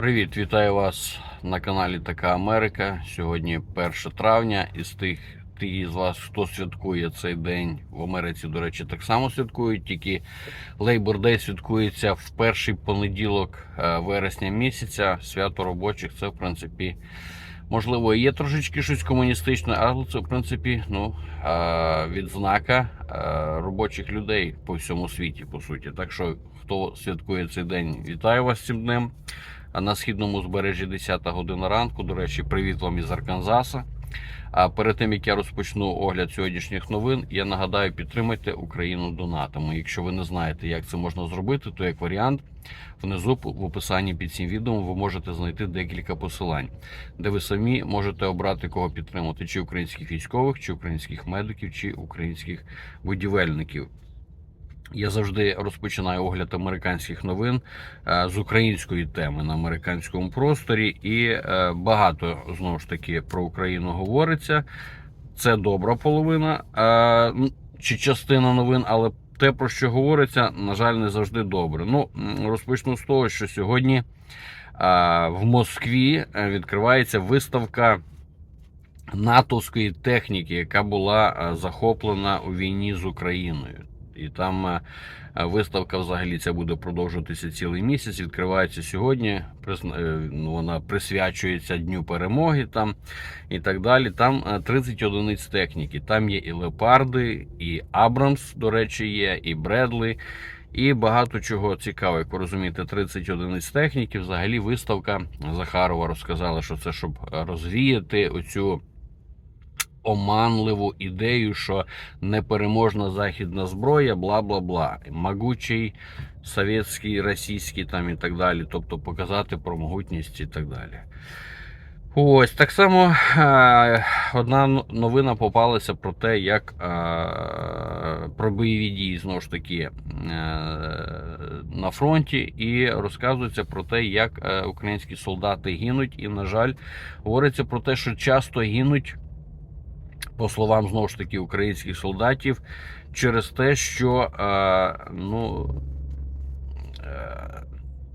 Привіт, вітаю вас на каналі Така Америка. Сьогодні 1 травня. Із тих ті з вас, хто святкує цей день в Америці, до речі, так само святкують. Тільки Labor Day святкується в перший понеділок е, вересня місяця. Свято робочих. Це в принципі можливо є трошечки щось комуністичне, але це в принципі ну, е, відзнака е, робочих людей по всьому світі, по суті. Так що, хто святкує цей день, вітаю вас цим днем. На східному збережжі 10 година ранку. До речі, привіт вам із Арканзаса. А перед тим як я розпочну огляд сьогоднішніх новин, я нагадаю, підтримайте Україну донатами. Якщо ви не знаєте, як це можна зробити, то як варіант внизу в описанні під цим відео ви можете знайти декілька посилань, де ви самі можете обрати кого підтримати: чи українських військових, чи українських медиків, чи українських будівельників. Я завжди розпочинаю огляд американських новин е, з української теми на американському просторі, і е, багато знову ж таки про Україну говориться. Це добра половина е, чи частина новин, але те, про що говориться, на жаль, не завжди добре. Ну, розпочну з того, що сьогодні в Москві відкривається виставка натовської техніки, яка була захоплена у війні з Україною. І там е, виставка взагалі ця буде продовжуватися цілий місяць. Відкривається сьогодні. е, ну, Вона присвячується Дню перемоги там і так далі. Там е, 30 одиниць техніки. Там є і леопарди, і Абрамс, до речі, є, і Бредлі. І багато чого цікавого, як ви розумієте, 30 одиниць техніки. Взагалі, виставка Захарова розказала, що це щоб розвіяти оцю оманливу ідею, що непереможна західна зброя, бла бла бла. Могучий совєтський, російський там і так далі. Тобто показати про могутність і так далі. Ось так само е, одна новина попалася про те, як е, про бойові дії знову ж таки е, на фронті, і розказується про те, як українські солдати гинуть. І, на жаль, говориться про те, що часто гинуть по словам знову ж таки українських солдатів, через те, що е, ну, е,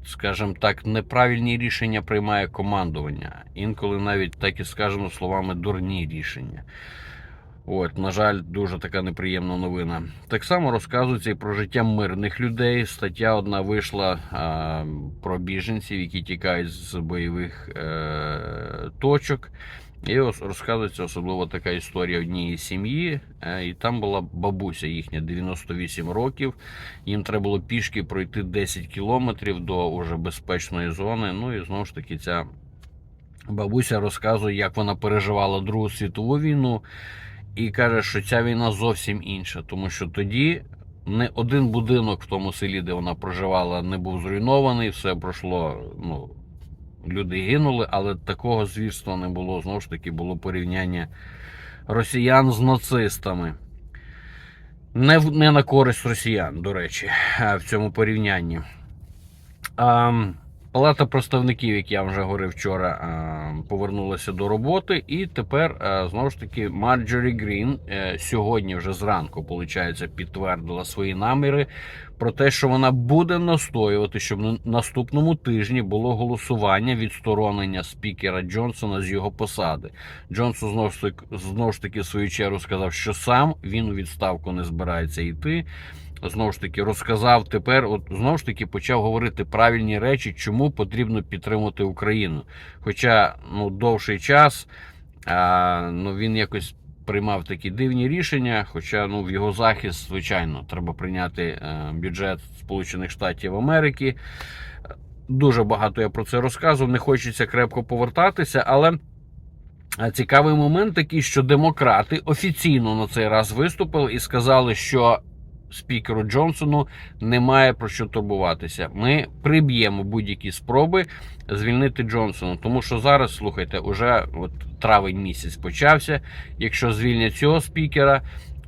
скажімо так, неправильні рішення приймає командування. Інколи навіть так і скажемо словами дурні рішення. От, на жаль, дуже така неприємна новина. Так само розказується і про життя мирних людей. Стаття одна вийшла а, про біженців, які тікають з бойових е, точок. І ось розказується особливо така історія однієї сім'ї. е, І там була бабуся їхня 98 років. Їм треба було пішки пройти 10 кілометрів до уже безпечної зони. Ну і знову ж таки, ця бабуся розказує, як вона переживала Другу світову війну, і каже, що ця війна зовсім інша, тому що тоді. Не один будинок в тому селі, де вона проживала, не був зруйнований, все пройшло. Ну, люди гинули, але такого звірства не було. Знову ж таки, було порівняння росіян з нацистами. Не, не на користь росіян, до речі, в цьому порівнянні. А, Палата представників, як я вже говорив вчора, повернулася до роботи, і тепер знову ж таки Марджорі Грін е, сьогодні вже зранку, виходить, підтвердила свої наміри про те, що вона буде настоювати, щоб на наступному тижні було голосування відсторонення спікера Джонсона з його посади. Джонсон знову ж таки, знову ж таки в свою чергу сказав, що сам він у відставку не збирається йти. Знову ж таки, розказав тепер, от знову ж таки почав говорити правильні речі, чому потрібно підтримувати Україну. Хоча ну, довший час а, ну, він якось приймав такі дивні рішення. Хоча ну, в його захист, звичайно, треба прийняти е, бюджет Сполучених Штатів Америки. Дуже багато я про це розказував, не хочеться крепко повертатися, але. Цікавий момент такий, що демократи офіційно на цей раз виступили і сказали, що спікеру Джонсону немає про що турбуватися. Ми приб'ємо будь-які спроби звільнити Джонсона. Тому що зараз, слухайте, уже от травень місяць почався. Якщо звільнять цього спікера.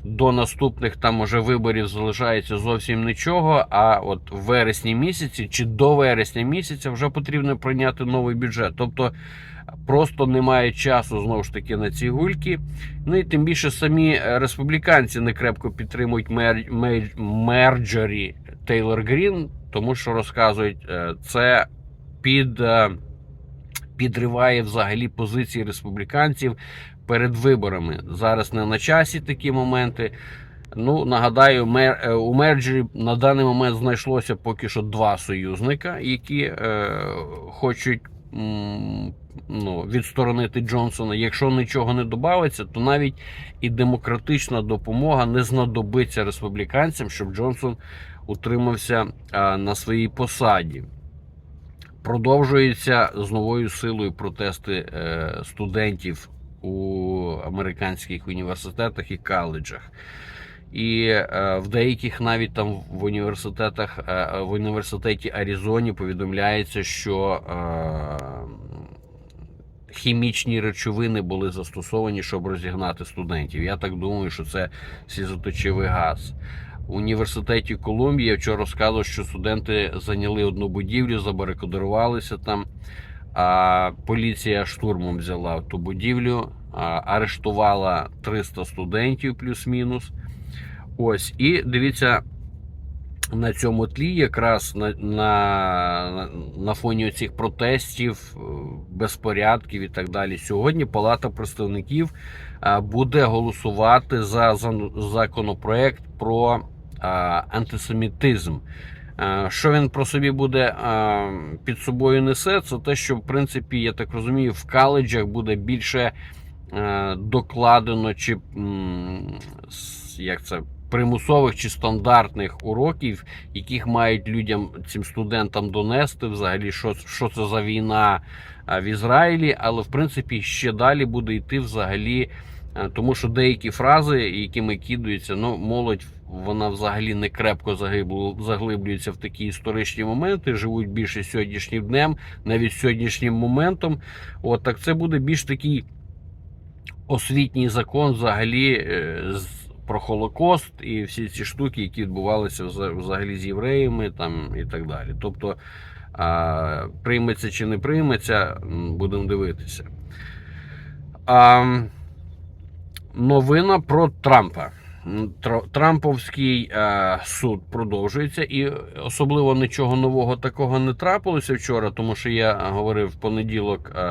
До наступних там уже виборів залишається зовсім нічого. А от в вересні місяці чи до вересня місяця вже потрібно прийняти новий бюджет. Тобто просто немає часу знову ж таки на ці гульки. Ну і тим більше самі е, республіканці не крепко підтримують мер, мер, Мерджорі Тейлор Грін, тому що розказують, е, це під е, підриває взагалі позиції республіканців перед виборами. Зараз не на часі такі моменти. Ну, нагадаю, мер, е, у мерджері на даний момент знайшлося поки що два союзника, які е, хочуть м, ну, відсторонити Джонсона. Якщо нічого не додається, то навіть і демократична допомога не знадобиться республіканцям, щоб Джонсон утримався е, на своїй посаді. Продовжуються з новою силою протести е, студентів у американських університетах і коледжах. І е, в деяких навіть там в університетах е, в університеті Аризоні повідомляється, що е, хімічні речовини були застосовані, щоб розігнати студентів. Я так думаю, що це слізоточивий газ. В університеті Колумбія вчора розказував, що студенти зайняли одну будівлю, забарикадувалися там. Поліція штурмом взяла ту будівлю, арештувала 300 студентів плюс-мінус. Ось, і дивіться, на цьому тлі, якраз на, на, на фоні цих протестів, е, безпорядків і так далі. Сьогодні Палата представників буде голосувати за законопроект про а, антисемітизм. Е, Що він про собі буде е, під собою несе, це те, що в принципі, я так розумію, в коледжах буде більше е, докладено чи як це. Примусових чи стандартних уроків, яких мають людям, цим студентам донести взагалі, що, що це за війна в Ізраїлі, але в принципі ще далі буде йти взагалі, тому що деякі фрази, якими кидаються, ну молодь вона взагалі не крепко заглиблюється в такі історичні моменти, живуть більше сьогоднішнім днем, навіть сьогоднішнім моментом. От так це буде більш такий освітній закон взагалі е, про Холокост і всі ці штуки, які відбувалися взагалі з євреями там і так далі. Тобто прийметься чи не прийметься, будемо дивитися. А, новина про Трампа. Трамповський е, суд продовжується, і особливо нічого нового такого не трапилося вчора, тому що я говорив в понеділок е,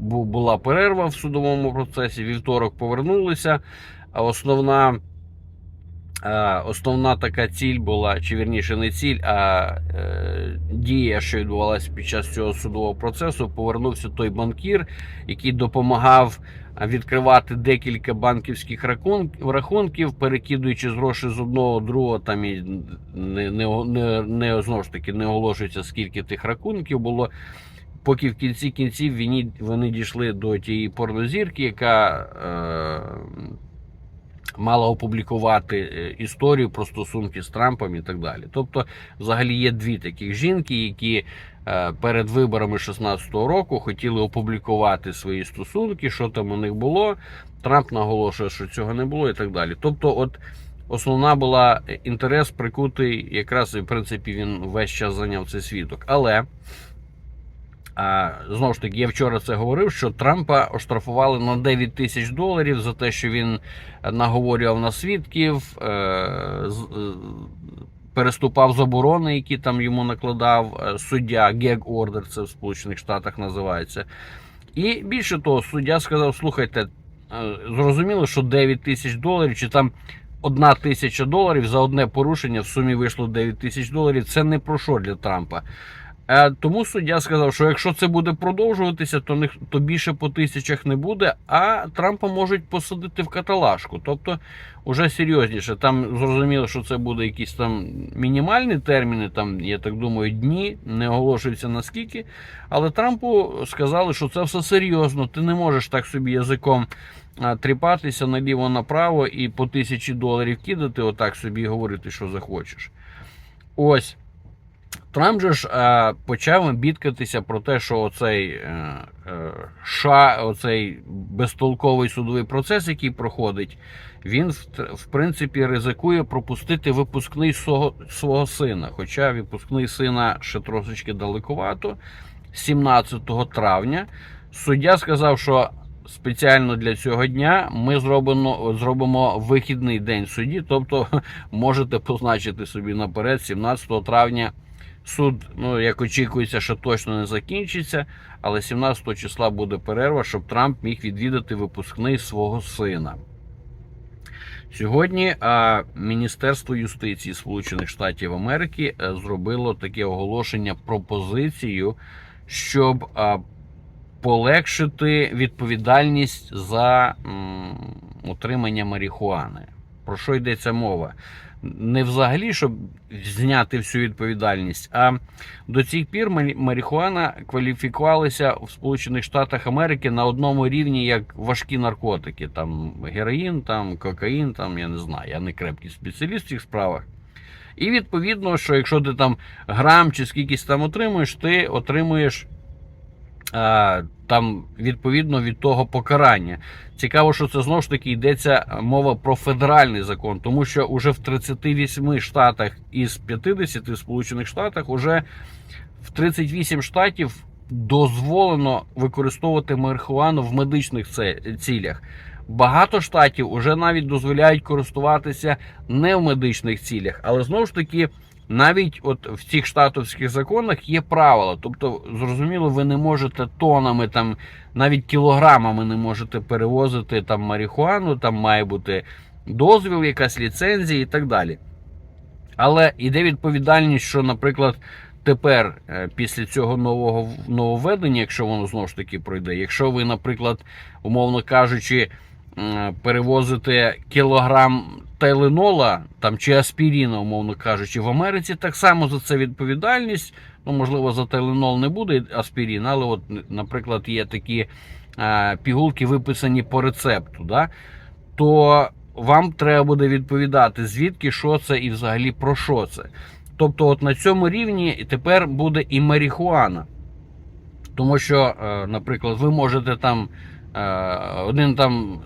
бу- була перерва в судовому процесі. Вівторок повернулися. Основна, основна така ціль була, чи вірніше не ціль, а е, дія, що відбувалася під час цього судового процесу, повернувся той банкір, який допомагав відкривати декілька банківських рахун- рахунків, перекидуючи з грошей з одного другого, там і не, не, не, не знову ж таки не оголошується, скільки тих рахунків було. Поки в кінці кінців вони, вони дійшли до тієї порнозірки, яка е, мала опублікувати е, історію про стосунки з Трампом і так далі. Тобто, взагалі є дві таких жінки, які е, перед виборами 16-го року хотіли опублікувати свої стосунки, що там у них було. Трамп наголошує, що цього не було, і так далі. Тобто, от основна була е, інтерес прикутий, якраз і в принципі він весь час зайняв цей світок. Але. Знову ж таки, я вчора це говорив, що Трампа оштрафували на 9 тисяч доларів за те, що він наговорював на свідків, е, е, переступав заборони, які там йому накладав е, суддя Гег Ордер, це в Сполучених Штатах називається. І більше того, суддя сказав: слухайте, зрозуміло, що 9 тисяч доларів, чи там одна тисяча доларів за одне порушення в сумі вийшло 9 тисяч доларів. Це не про що для Трампа. Е, Тому суддя сказав, що якщо це буде продовжуватися, то не то більше по тисячах не буде, а Трампа можуть посадити в каталажку. Тобто, уже серйозніше. Там зрозуміло, що це буде якісь там мінімальні терміни, там, я так думаю, дні, не оголошується наскільки. Але Трампу сказали, що це все серйозно. Ти не можеш так собі язиком тріпатися наліво направо і по тисячі доларів кидати, отак собі говорити, що захочеш. Ось. Трамп же ж е, почав бідкатися про те, що оцей е, е, ша, оцей безтолковий судовий процес, який проходить, він в, принципі ризикує пропустити випускний свого, свого сина. Хоча випускний сина ще трошечки далековато. 17 травня суддя сказав, що спеціально для цього дня ми зробимо, зробимо вихідний день судді, тобто можете позначити собі наперед 17 травня Суд, ну як очікується, що точно не закінчиться, але 17 числа буде перерва, щоб Трамп міг відвідати випускний свого сина. Сьогодні а, Міністерство юстиції Сполучених Штатів Америки е, зробило таке оголошення пропозицію, щоб а, полегшити відповідальність за м, отримання марихуани. Про що йдеться мова? Не взагалі, щоб зняти всю відповідальність, а до цих пір марихуана кваліфікувалася в Сполучених Штатах Америки на одному рівні як важкі наркотики. Там героїн, там кокаїн, там я не знаю, я не крепкий спеціаліст в цих справах. І відповідно, що якщо ти там грам чи скількись там отримуєш, ти отримуєш там відповідно від того покарання. Цікаво, що це знову ж таки йдеться мова про федеральний закон, тому що уже в 38 штатах із 50 в Сполучених Штатах уже в 38 штатів дозволено використовувати марихуану в медичних цілях. Багато штатів уже навіть дозволяють користуватися не в медичних цілях, але знову ж таки. Навіть от в цих штатовських законах є правила. Тобто, зрозуміло, ви не можете тонами, там навіть кілограмами не можете перевозити там марихуану, там має бути дозвіл, якась ліцензія і так далі. Але іде відповідальність, що, наприклад, тепер, е, після цього нового нововведення, якщо воно знову ж таки пройде, якщо ви, наприклад, умовно кажучи, м, перевозите кілограм тайленола там, чи аспіріна, умовно кажучи, в Америці так само за це відповідальність. Ну, можливо, за тайленол не буде аспірін, але, от, наприклад, є такі е, пігулки, виписані по рецепту. Да? то вам треба буде відповідати, звідки що це і взагалі про що це. Тобто, от на цьому рівні тепер буде і марихуана. Тому що, е, наприклад, ви можете там е, один там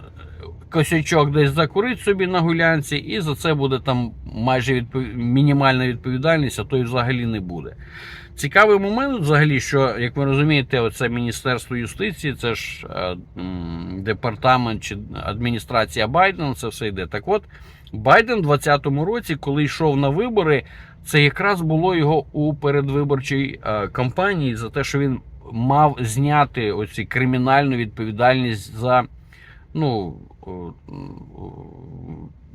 косячок десь закурити собі на гулянці, і за це буде там майже відпов... мінімальна відповідальність, а то і взагалі не буде. Цікавий момент, взагалі, що, як ви розумієте, це Міністерство юстиції, це ж е, департамент чи адміністрація Байдена, це все йде. Так от, Байден у 2020 році, коли йшов на вибори, це якраз було його у передвиборчій е, кампанії за те, що він мав зняти оці кримінальну відповідальність за ну, о, о,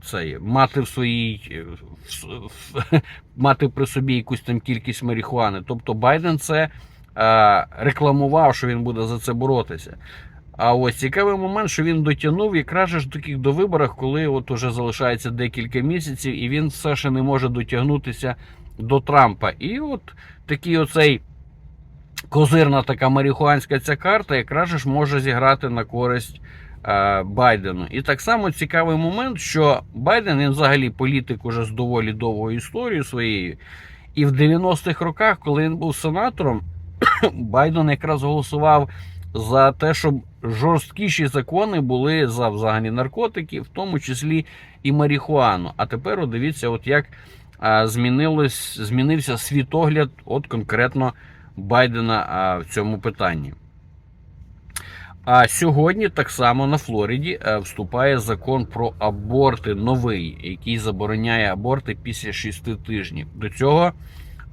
це є, мати в своїй е, мати при собі якусь там кількість марихуани. Тобто Байден це е, рекламував, що він буде за це боротися. А ось цікавий момент, що він дотягнув якраз ж таких до виборах, коли от уже залишається декілька місяців, і він все ще не може дотягнутися до Трампа. І от такий оцей козирна така марихуанська ця карта якраз ж може зіграти на користь Байдену. І так само цікавий момент, що Байден він взагалі політик уже з доволі довгою історією своєю. І в 90-х роках, коли він був сенатором, Байден якраз голосував за те, щоб жорсткіші закони були за взагалі наркотики, в тому числі і марихуану. А тепер от дивіться, от як а, змінилось, змінився світогляд, от конкретно Байдена а, в цьому питанні. А сьогодні так само на Флориді е, вступає закон про аборти новий, який забороняє аборти після 6 тижнів. До цього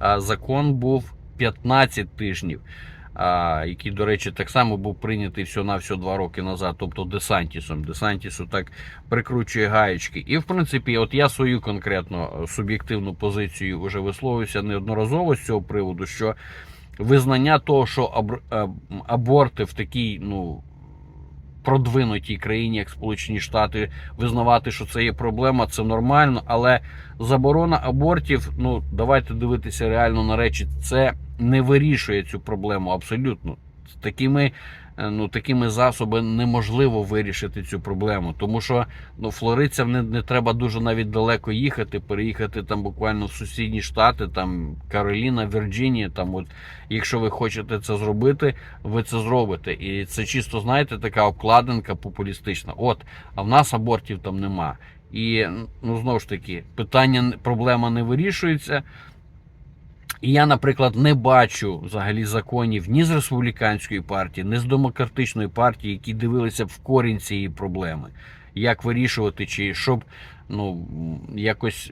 е, закон був 15 тижнів, який, до речі, так само був прийнятий всього на всього два роки назад, тобто Десантісом. Десантісу так прикручує гаєчки. І в принципі, от я свою конкретно е, суб'єктивну позицію вже висловився неодноразово з цього приводу, що визнання того, що абр- е, аборти в такій, ну. Продвинутій країні, як Сполучені Штати, визнавати, що це є проблема, це нормально. Але заборона абортів, ну давайте дивитися реально на речі, це не вирішує цю проблему абсолютно. З такими, ну, такими засобами неможливо вирішити цю проблему. Тому що ну, флоридцям не, не треба дуже навіть далеко їхати, переїхати там буквально в сусідні штати, там Кароліна, Вірджинія. Там, от, якщо ви хочете це зробити, ви це зробите. І це чисто, знаєте, така обкладинка популістична. От, а в нас абортів там нема. І ну знову ж таки, питання проблема не вирішується. І я, наприклад, не бачу взагалі законів ні з республіканської партії, ні з демократичної партії, які дивилися б в корінь цієї проблеми, як вирішувати, чи щоб ну якось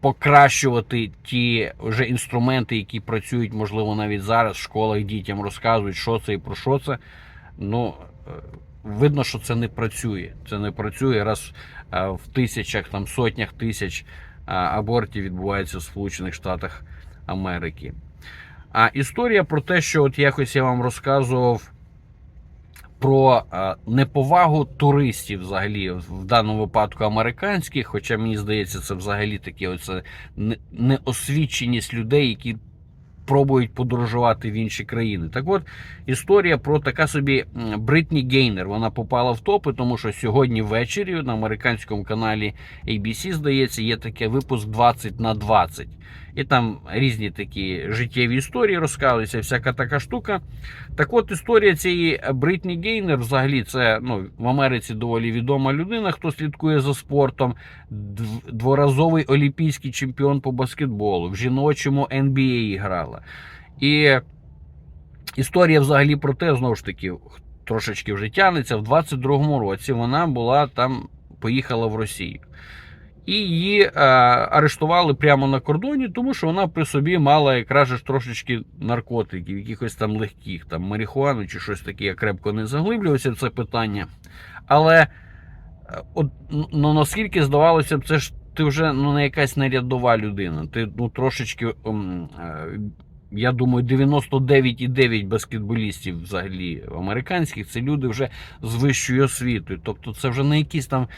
покращувати ті вже інструменти, які працюють, можливо, навіть зараз в школах дітям розказують, що це і про що це. Ну, е, видно, що це не працює. Це не працює раз е, в тисячах, там сотнях тисяч е, абортів відбувається в Сполучених Штатах Америки. А історія про те, що от якось я вам розказував про е, неповагу туристів, взагалі, в даному випадку американських, хоча мені здається, це взагалі таке оце неосвіченість людей, які пробують подорожувати в інші країни. Так от, історія про така собі Бритні Гейнер. Вона попала в топи, тому що сьогодні ввечері на американському каналі ABC, здається, є таке випуск 20 на 20. І там різні такі життєві історії розказуються, всяка така штука. Так от історія цієї Бритні Гейнер, взагалі, це ну, в Америці доволі відома людина, хто слідкує за спортом. Дворазовий олімпійський чемпіон по баскетболу, в жіночому NBA грала. І історія взагалі про те, знову ж таки, трошечки вже тягнеться. В 22-му році вона була там, поїхала в Росію. І її е, арештували прямо на кордоні, тому що вона при собі мала якраз ж трошечки наркотиків, якихось там легких, там марихуану чи щось таке. Я крепко не заглиблювався в це питання. Але е, от, ну, наскільки здавалося б, це ж ти вже ну, не якась нерядова людина. Ти ну, трошечки, ем, е, я думаю, 99,9 баскетболістів взагалі американських це люди вже з вищою освітою. Тобто це вже не якісь там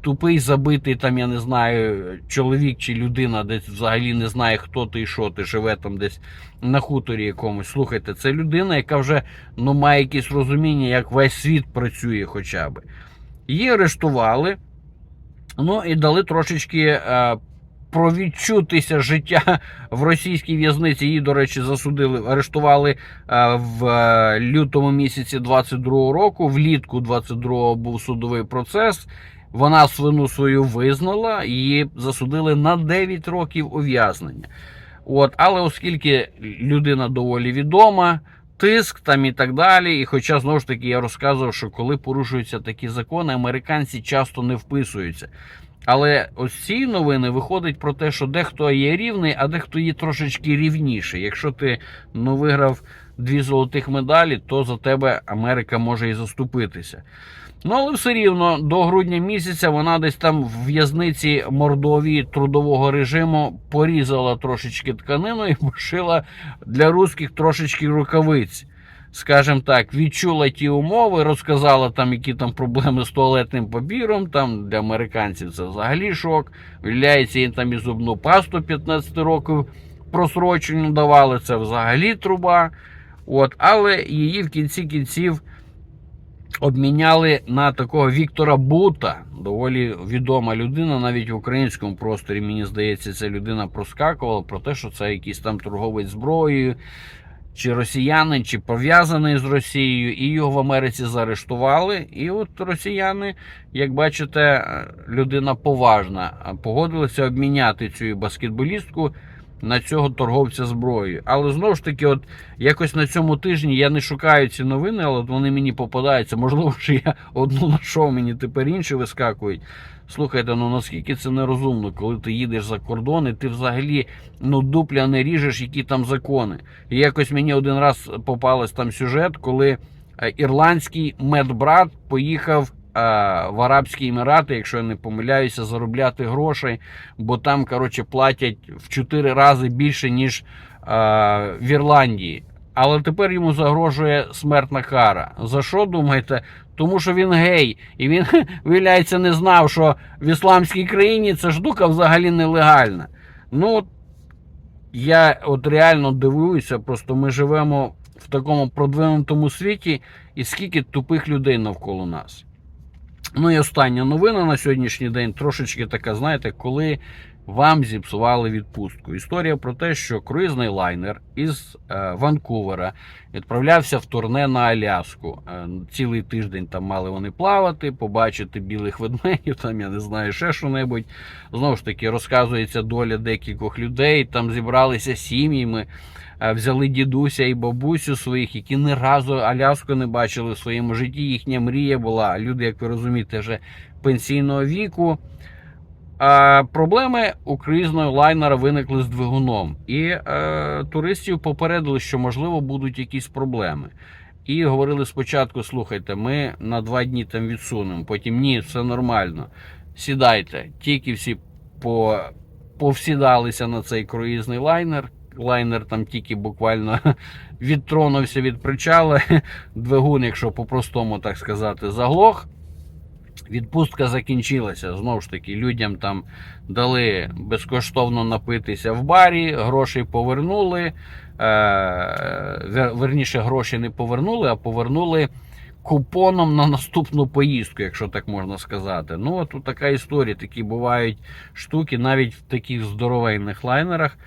тупий, забитий, там, я не знаю, чоловік чи людина десь взагалі не знає, хто ти і що ти, живе там десь на хуторі якомусь. Слухайте, це людина, яка вже ну, має якесь розуміння, як весь світ працює хоча б. Її арештували, ну і дали трошечки. Провідчутися життя в російській в'язниці. Її, до речі, засудили, арештували е, в е, лютому місяці 22-го року. Влітку 22-го був судовий процес. Вона свину свою визнала, її засудили на 9 років ув'язнення. От, але оскільки людина доволі відома, тиск там і так далі. І хоча знову ж таки я розказував, що коли порушуються такі закони, американці часто не вписуються. Але ось ці новини виходить про те, що дехто є рівний, а дехто є трошечки рівніший. Якщо ти ну, виграв дві золотих медалі, то за тебе Америка може і заступитися. Ну, але все рівно до грудня місяця вона десь там в в'язниці Мордовії трудового режиму порізала трошечки тканину і пошила для русських трошечки рукавиць. Скажем так, відчула ті умови, розказала там, які там проблеми з туалетним папіром. Там для американців це взагалі шок. Виявляється, їм там і зубну пасту 15 років просроченню давали. Це взагалі труба. От, але її в кінці кінців обміняли на такого Віктора Бута, доволі відома людина, навіть в українському просторі, мені здається, ця людина проскакувала про те, що це якийсь там торговець зброєю, чи росіянин, чи пов'язаний з Росією, і його в Америці заарештували. І от росіяни, як бачите, людина поважна, погодилися обміняти цю баскетболістку на цього торговця зброєю. Але знову ж таки, от якось на цьому тижні я не шукаю ці новини, але вони мені попадаються. Можливо, що я одну знайшов, мені тепер інші вискакують. Слухайте, ну наскільки це нерозумно, коли ти їдеш за кордон, і ти взагалі ну дупля не ріжеш, які там закони. І якось мені один раз попалась там сюжет, коли е, ірландський медбрат поїхав в Арабські Емірати, якщо я не помиляюся, заробляти грошей, бо там, коротше, платять в 4 рази більше, ніж е, в Ірландії. Але тепер йому загрожує смертна кара. За що думаєте? Тому що він гей, і він, виявляється, не знав, що в ісламській країні ця штука взагалі нелегальна. Ну, я от реально дивуюся, просто ми живемо в такому продвинутому світі, і скільки тупих людей навколо нас. Ну і остання новина на сьогоднішній день трошечки така, знаєте, коли вам зіпсували відпустку. Історія про те, що круїзний лайнер із е, Ванкувера відправлявся в турне на Аляску. Е, цілий тиждень там мали вони плавати, побачити білих ведмедів, там я не знаю, ще що-небудь. Знову ж таки, розказується доля декількох людей. Там зібралися сім'ями, е, взяли дідуся і бабусю своїх, які ні разу Аляску не бачили в своєму житті. Їхня мрія була. Люди, як ви розумієте, вже пенсійного віку. Е, проблеми у круїзного лайнера виникли з двигуном, і е, туристів попередили, що можливо будуть якісь проблеми. І говорили спочатку: слухайте, ми на два дні там відсунемо, потім ні, все нормально. Сідайте. Тільки всі по, повсідалися на цей круїзний лайнер. Лайнер там тільки буквально відтронувся від причала. Двигун, якщо по-простому так сказати, заглох. Відпустка закінчилася. Знову ж таки, людям там дали безкоштовно напитися в барі, гроші повернули. Е, верніше, гроші не повернули, а повернули купоном на наступну поїздку, якщо так можна сказати. Ну, от тут така історія. Такі бувають штуки, навіть в таких здоровенних лайнерах.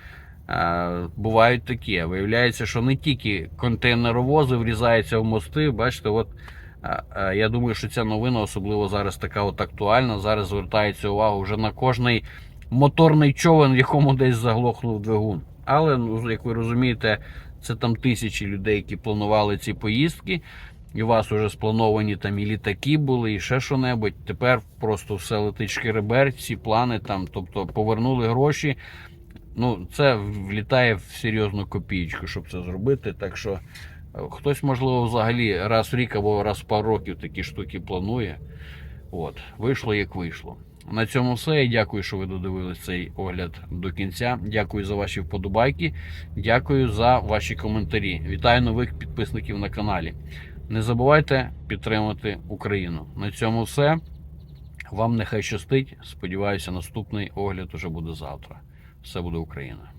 е, Бувають такі. Виявляється, що не тільки контейнеровози врізаються в мости. Бачите, от а, а, Я думаю, що ця новина особливо зараз така от актуальна. Зараз звертається увагу вже на кожний моторний човен, в якому десь заглохнув двигун. Але, ну, як ви розумієте, це там тисячі людей, які планували ці поїздки. І у вас вже сплановані там і літаки були, і ще що-небудь. Тепер просто все летить шкеребер, всі плани там, тобто повернули гроші. Ну, це влітає в серйозну копієчку, щоб це зробити. Так що е, хтось, можливо, взагалі раз в рік або раз в пару років такі штуки планує. От, вийшло як вийшло. На цьому все. Я дякую, що ви додивились цей огляд до кінця. Дякую за ваші вподобайки. Дякую за ваші коментарі. Вітаю нових підписників на каналі. Не забувайте підтримати Україну. На цьому все. Вам нехай щастить. Сподіваюся, наступний огляд уже буде завтра. Все буде Україна.